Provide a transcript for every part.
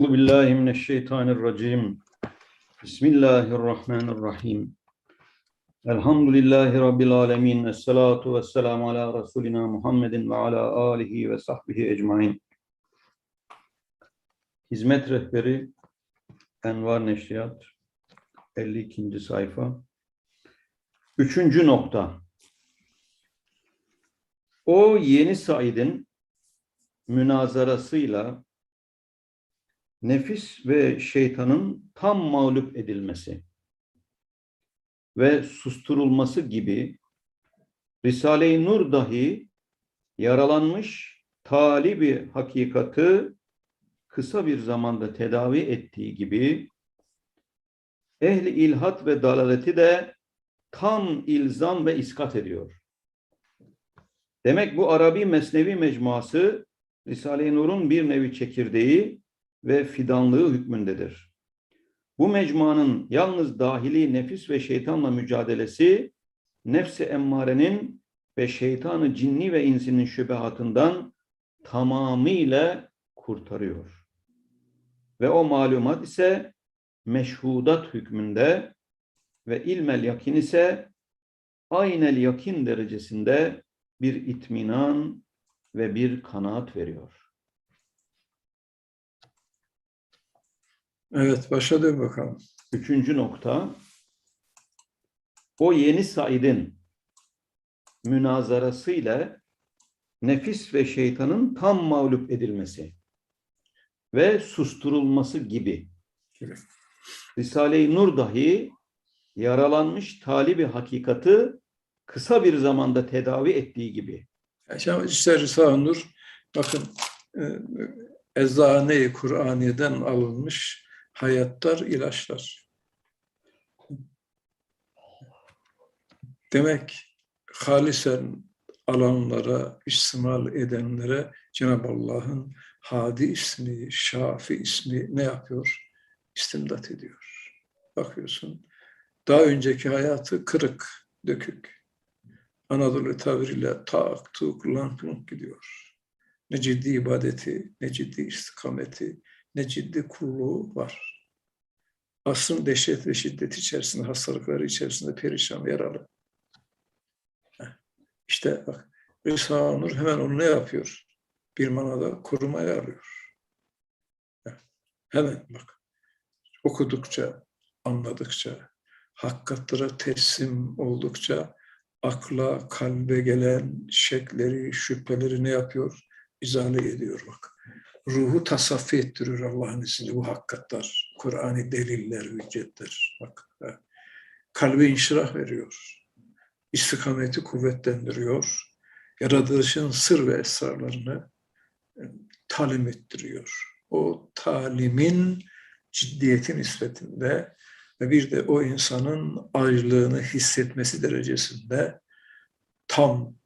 Euzu billahi mineşşeytanirracim. Bismillahirrahmanirrahim. Elhamdülillahi rabbil alamin. Essalatu vesselamu ala rasulina Muhammedin ve ala alihi ve sahbihi ecmaîn. Hizmet rehberi Envar Neşriyat 52. sayfa. Üçüncü nokta. O yeni Said'in münazarasıyla nefis ve şeytanın tam mağlup edilmesi ve susturulması gibi Risale-i Nur dahi yaralanmış talibi hakikati kısa bir zamanda tedavi ettiği gibi ehli ilhat ve dalaleti de tam ilzam ve iskat ediyor. Demek bu Arabi Mesnevi mecmuası Risale-i Nur'un bir nevi çekirdeği ve fidanlığı hükmündedir. Bu mecmuanın yalnız dahili nefis ve şeytanla mücadelesi nefsi emmarenin ve şeytanı cinni ve insinin şübehatından tamamıyla kurtarıyor. Ve o malumat ise meşhudat hükmünde ve ilmel yakin ise aynel yakin derecesinde bir itminan ve bir kanaat veriyor. Evet, başladı bakalım. Üçüncü nokta, o yeni Said'in münazarasıyla nefis ve şeytanın tam mağlup edilmesi ve susturulması gibi. Gibi. Risale-i Nur dahi yaralanmış talibi hakikati kısa bir zamanda tedavi ettiği gibi. İşte Risale-i Nur, bakın e, Eczane-i Kur'aniye'den alınmış hayatlar, ilaçlar. Demek halisen alanlara, istimal edenlere Cenab-ı Allah'ın Hadi ismi, Şafi ismi ne yapıyor? İstimdat ediyor. Bakıyorsun, daha önceki hayatı kırık, dökük. Anadolu tabiriyle tak, tuk, lank, lunk gidiyor. Ne ciddi ibadeti, ne ciddi istikameti, ne ciddi kulluğu var. Aslın dehşet ve şiddet içerisinde, hastalıkları içerisinde perişan, yaralı. İşte bak, Risale-i Nur hemen onu ne yapıyor? Bir manada korumaya alıyor. Hemen bak, okudukça, anladıkça, hakikatlara teslim oldukça, akla, kalbe gelen şekleri, şüpheleri ne yapıyor? İzale ediyor bak ruhu tasaffi ettiriyor Allah'ın izniyle bu hakikatler. Kur'an'ı deliller, hüccetler. Bak, kalbe inşirah veriyor. İstikameti kuvvetlendiriyor. Yaratılışın sır ve esrarlarını talim ettiriyor. O talimin ciddiyeti nispetinde ve bir de o insanın ayrılığını hissetmesi derecesinde tam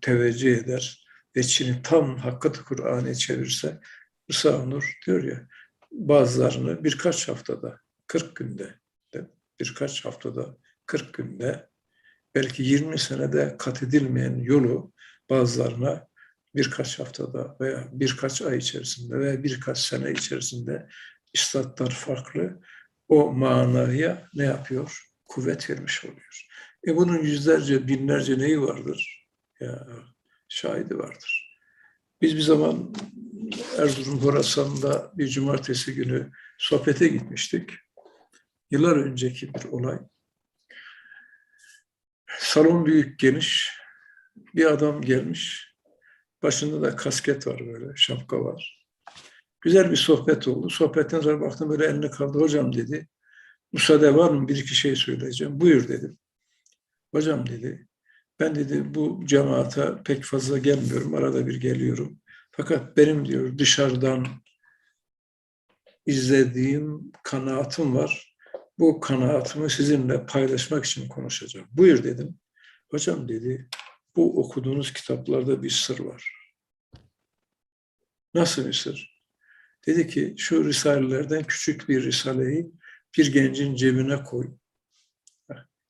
teveccüh eder, ve Çin'i tam hakikat Kur'an'a çevirse Musa Nur diyor ya bazılarını birkaç haftada, 40 günde, birkaç haftada, 40 günde belki 20 senede kat edilmeyen yolu bazılarına birkaç haftada veya birkaç ay içerisinde veya birkaç sene içerisinde istatlar farklı o manaya ne yapıyor? Kuvvet vermiş oluyor. E bunun yüzlerce, binlerce neyi vardır? Ya şahidi vardır. Biz bir zaman Erzurum Horasan'da bir cumartesi günü sohbete gitmiştik. Yıllar önceki bir olay. Salon büyük, geniş. Bir adam gelmiş. Başında da kasket var böyle, şapka var. Güzel bir sohbet oldu. Sohbetten sonra baktım böyle eline kaldı. Hocam dedi, müsaade var mı? Bir iki şey söyleyeceğim. Buyur dedim. Hocam dedi, ben dedi bu cemaate pek fazla gelmiyorum, arada bir geliyorum. Fakat benim diyor dışarıdan izlediğim kanaatim var. Bu kanaatimi sizinle paylaşmak için konuşacağım. Buyur dedim. Hocam dedi, bu okuduğunuz kitaplarda bir sır var. Nasıl bir sır? Dedi ki şu risalelerden küçük bir risaleyi bir gencin cebine koy.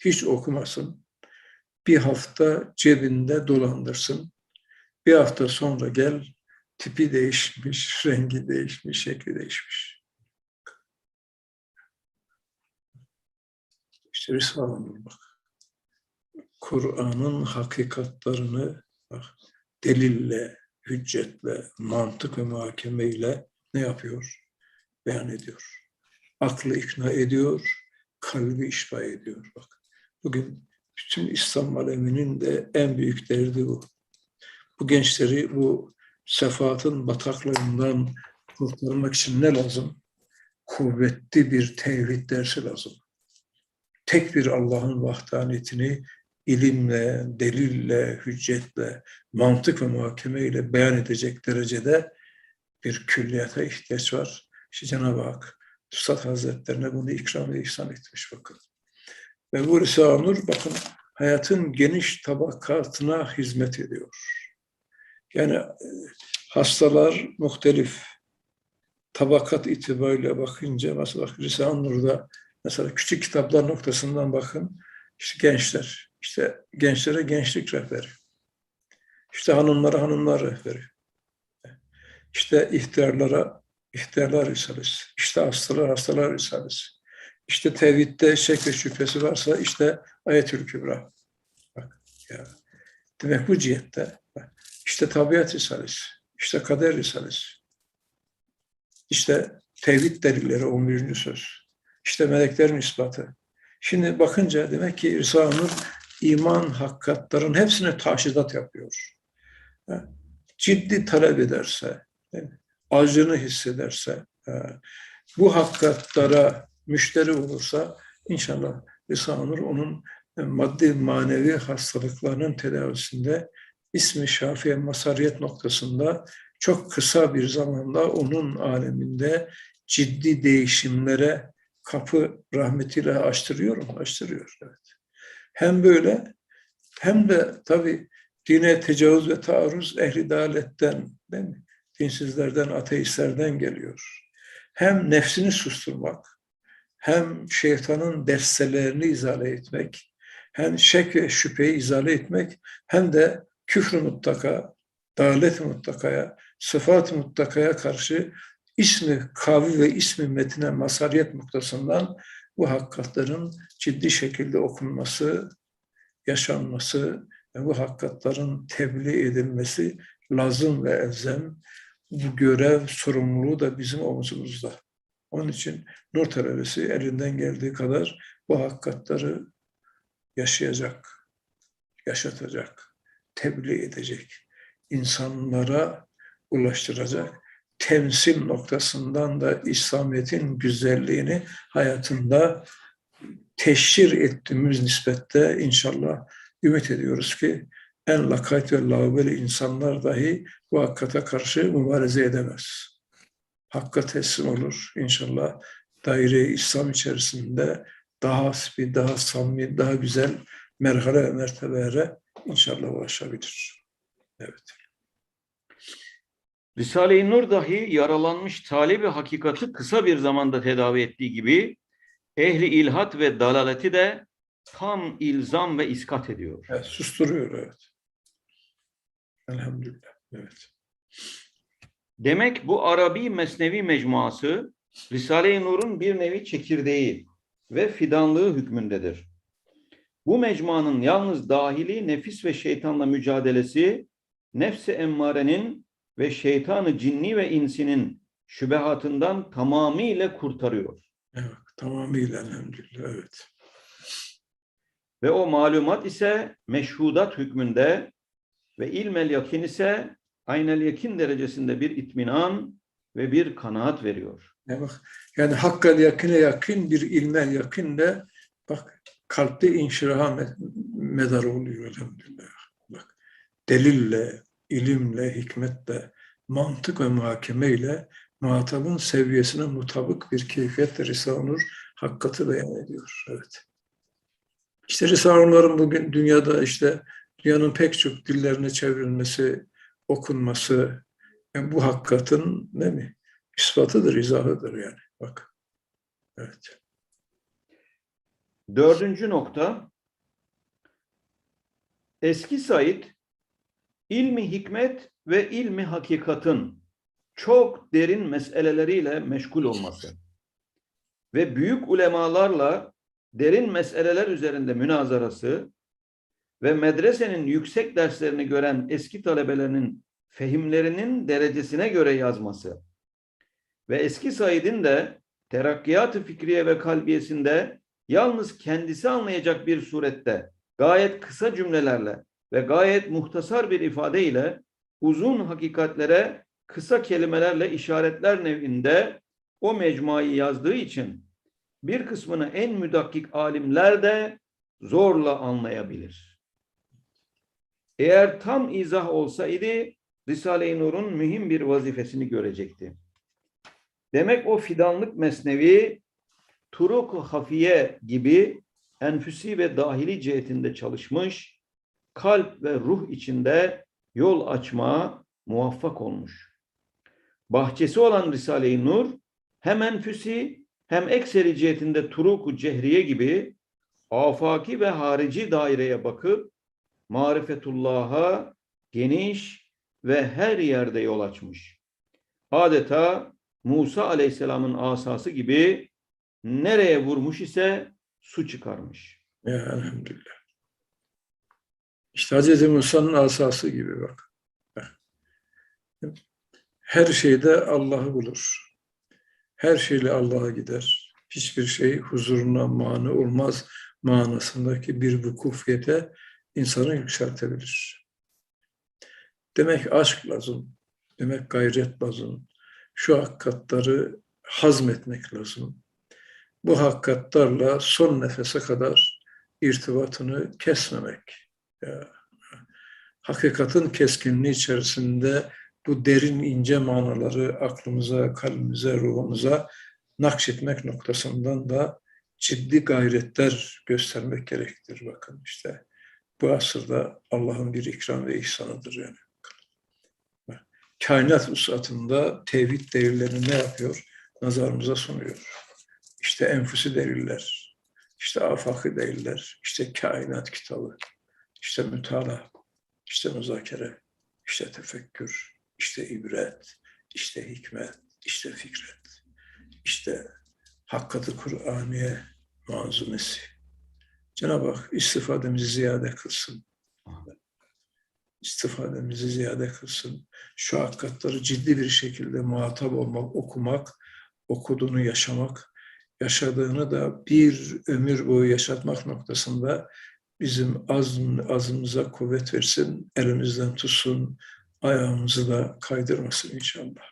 Hiç okumasın bir hafta cebinde dolandırsın. Bir hafta sonra gel, tipi değişmiş, rengi değişmiş, şekli değişmiş. İşte Risale-i bak. Kur'an'ın hakikatlarını bak, delille, hüccetle, mantık ve muhakemeyle ne yapıyor? Beyan ediyor. Aklı ikna ediyor, kalbi işba ediyor. Bak, bugün bütün İslam aleminin de en büyük derdi bu. Bu gençleri bu sefaatın bataklığından kurtarmak için ne lazım? Kuvvetli bir tevhid dersi lazım. Tek bir Allah'ın vahdaniyetini ilimle, delille, hüccetle, mantık ve muhakemeyle beyan edecek derecede bir külliyata ihtiyaç var. İşte Cenab-ı Hak Üstad Hazretlerine bunu ikram ve ihsan etmiş bakın. Ve bu Risale-i Nur bakın hayatın geniş tabakatına hizmet ediyor. Yani e, hastalar muhtelif. Tabakat itibariyle bakınca mesela Risale-i Nur'da mesela küçük kitaplar noktasından bakın işte gençler, işte gençlere gençlik rehberi, işte hanımlara hanımlar rehberi, işte ihtiyarlara ihtiyarlar risalesi, işte hastalar hastalar risalesi, işte tevhidde şek ve şüphesi varsa işte ayetül kübra. Bak ya. Demek bu cihette bak, işte tabiat risalesi, işte kader risalesi, işte tevhid delilleri 11. söz, işte meleklerin ispatı. Şimdi bakınca demek ki Nur iman hakikatların hepsine taşidat yapıyor. Ciddi talep ederse, acını hissederse, bu hakikatlara müşteri olursa inşallah Risale-i Nur onun maddi manevi hastalıklarının tedavisinde ismi şafiye masariyet noktasında çok kısa bir zamanda onun aleminde ciddi değişimlere kapı rahmetiyle açtırıyor mu? Açtırıyor. Evet. Hem böyle hem de tabii dine tecavüz ve taarruz ehli daletten değil mi? Dinsizlerden, ateistlerden geliyor. Hem nefsini susturmak, hem şeytanın destelerini izale etmek, hem şek ve şüpheyi izale etmek, hem de küfrü mutlaka, dalet muttakaya, sıfat muttakaya karşı ismi kavi ve ismi metine masariyet noktasından bu hakikatlerin ciddi şekilde okunması, yaşanması ve bu hakikatlerin tebliğ edilmesi lazım ve elzem. Bu görev, sorumluluğu da bizim omuzumuzda. Onun için Nur talebesi elinden geldiği kadar bu hakikatleri yaşayacak, yaşatacak, tebliğ edecek, insanlara ulaştıracak temsil noktasından da İslamiyet'in güzelliğini hayatında teşhir ettiğimiz nispette inşallah ümit ediyoruz ki en lakayt ve lavabeli insanlar dahi bu hakikate karşı mübareze edemez. Hakka teslim olur inşallah daire İslam içerisinde daha hasbi, daha samimi, daha güzel merhale ve mertebelere inşallah ulaşabilir. Evet. Risale-i Nur dahi yaralanmış talebi hakikati kısa bir zamanda tedavi ettiği gibi ehli ilhat ve dalaleti de tam ilzam ve iskat ediyor. Evet, susturuyor evet. Elhamdülillah. Evet. Demek bu Arabi Mesnevi mecmuası Risale-i Nur'un bir nevi çekirdeği ve fidanlığı hükmündedir. Bu mecmuanın yalnız dahili nefis ve şeytanla mücadelesi nefsi emmarenin ve şeytanı cinni ve insinin şübehatından tamamıyla kurtarıyor. Evet, tamamıyla elhamdülillah. Evet. Ve o malumat ise meşhudat hükmünde ve ilmel yakin ise aynel yakin derecesinde bir itminan ve bir kanaat veriyor. Ya bak, yani hakkal yakine yakın bir ilmel yakınla bak kalpte inşiraha me- medar oluyor elhamdülillah. Bak delille, ilimle, hikmetle, mantık ve muhakemeyle muhatabın seviyesine mutabık bir keyfiyetle Risale-i Nur hakikati beyan ediyor. Evet. İşte Risale-i bugün dünyada işte dünyanın pek çok dillerine çevrilmesi, okunması yani bu hakikatin ne mi? ispatıdır, izahıdır yani. Bak. Evet. Dördüncü nokta, eski Said ilmi hikmet ve ilmi hakikatın çok derin meseleleriyle meşgul olması ve büyük ulemalarla derin meseleler üzerinde münazarası ve medresenin yüksek derslerini gören eski talebelerinin fehimlerinin derecesine göre yazması ve eski Said'in de terakkiyat-ı fikriye ve kalbiyesinde yalnız kendisi anlayacak bir surette gayet kısa cümlelerle ve gayet muhtasar bir ifadeyle uzun hakikatlere kısa kelimelerle işaretler nevinde o mecmuayı yazdığı için bir kısmını en müdakkik alimler de zorla anlayabilir. Eğer tam izah olsaydı Risale-i Nur'un mühim bir vazifesini görecekti. Demek o fidanlık mesnevi turuk hafiye gibi enfüsi ve dahili cihetinde çalışmış, kalp ve ruh içinde yol açmaya muvaffak olmuş. Bahçesi olan Risale-i Nur hem enfüsi hem ekseri cihetinde turuk cehriye gibi afaki ve harici daireye bakıp marifetullah'a geniş ve her yerde yol açmış. Adeta Musa aleyhisselamın asası gibi nereye vurmuş ise su çıkarmış. Ya elhamdülillah. İşte Hz. Musa'nın asası gibi bak. Her şeyde Allah'ı bulur. Her şeyle Allah'a gider. Hiçbir şey huzuruna mani olmaz manasındaki bir vukufiyete insanı yükseltebilir. Demek aşk lazım. Demek gayret lazım. Şu hakikatları hazmetmek lazım. Bu hakikatlarla son nefese kadar irtibatını kesmemek. Ya, hakikatin keskinliği içerisinde bu derin ince manaları aklımıza, kalbimize, ruhumuza nakşetmek noktasından da ciddi gayretler göstermek gerektir. Bakın işte bu asırda Allah'ın bir ikram ve ihsanıdır yani. Kainat usatında tevhid delillerini ne yapıyor? Nazarımıza sunuyor. İşte enfüsi deliller, işte afakı deliller, işte kainat kitabı, işte mütala, işte müzakere, işte tefekkür, işte ibret, işte hikmet, işte fikret, işte hakkatı Kur'aniye manzumesi. Cenab-ı Hak istifademizi ziyade kılsın. İstifademizi ziyade kılsın. Şu hakikatları ciddi bir şekilde muhatap olmak, okumak, okuduğunu yaşamak, yaşadığını da bir ömür boyu yaşatmak noktasında bizim azm, azmımıza kuvvet versin, elimizden tutsun, ayağımızı da kaydırmasın inşallah.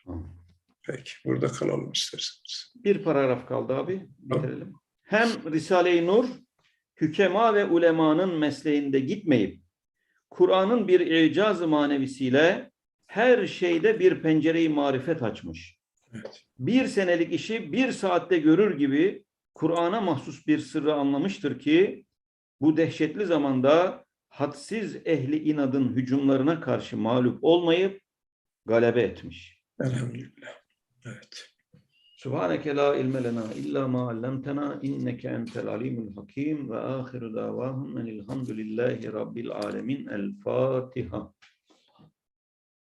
Peki, burada kalalım isterseniz. Bir paragraf kaldı abi. Bitirelim. Hem Risale-i Nur hükema ve ulemanın mesleğinde gitmeyip Kur'an'ın bir icaz-ı manevisiyle her şeyde bir pencereyi marifet açmış. Evet. Bir senelik işi bir saatte görür gibi Kur'an'a mahsus bir sırrı anlamıştır ki bu dehşetli zamanda hadsiz ehli inadın hücumlarına karşı mağlup olmayıp galebe etmiş. Elhamdülillah. Evet. سبحانك لا علم لنا إلا ما علمتنا إنك أنت العليم الحكيم وآخر دعواهم أن الحمد لله رب العالمين الفاتحة.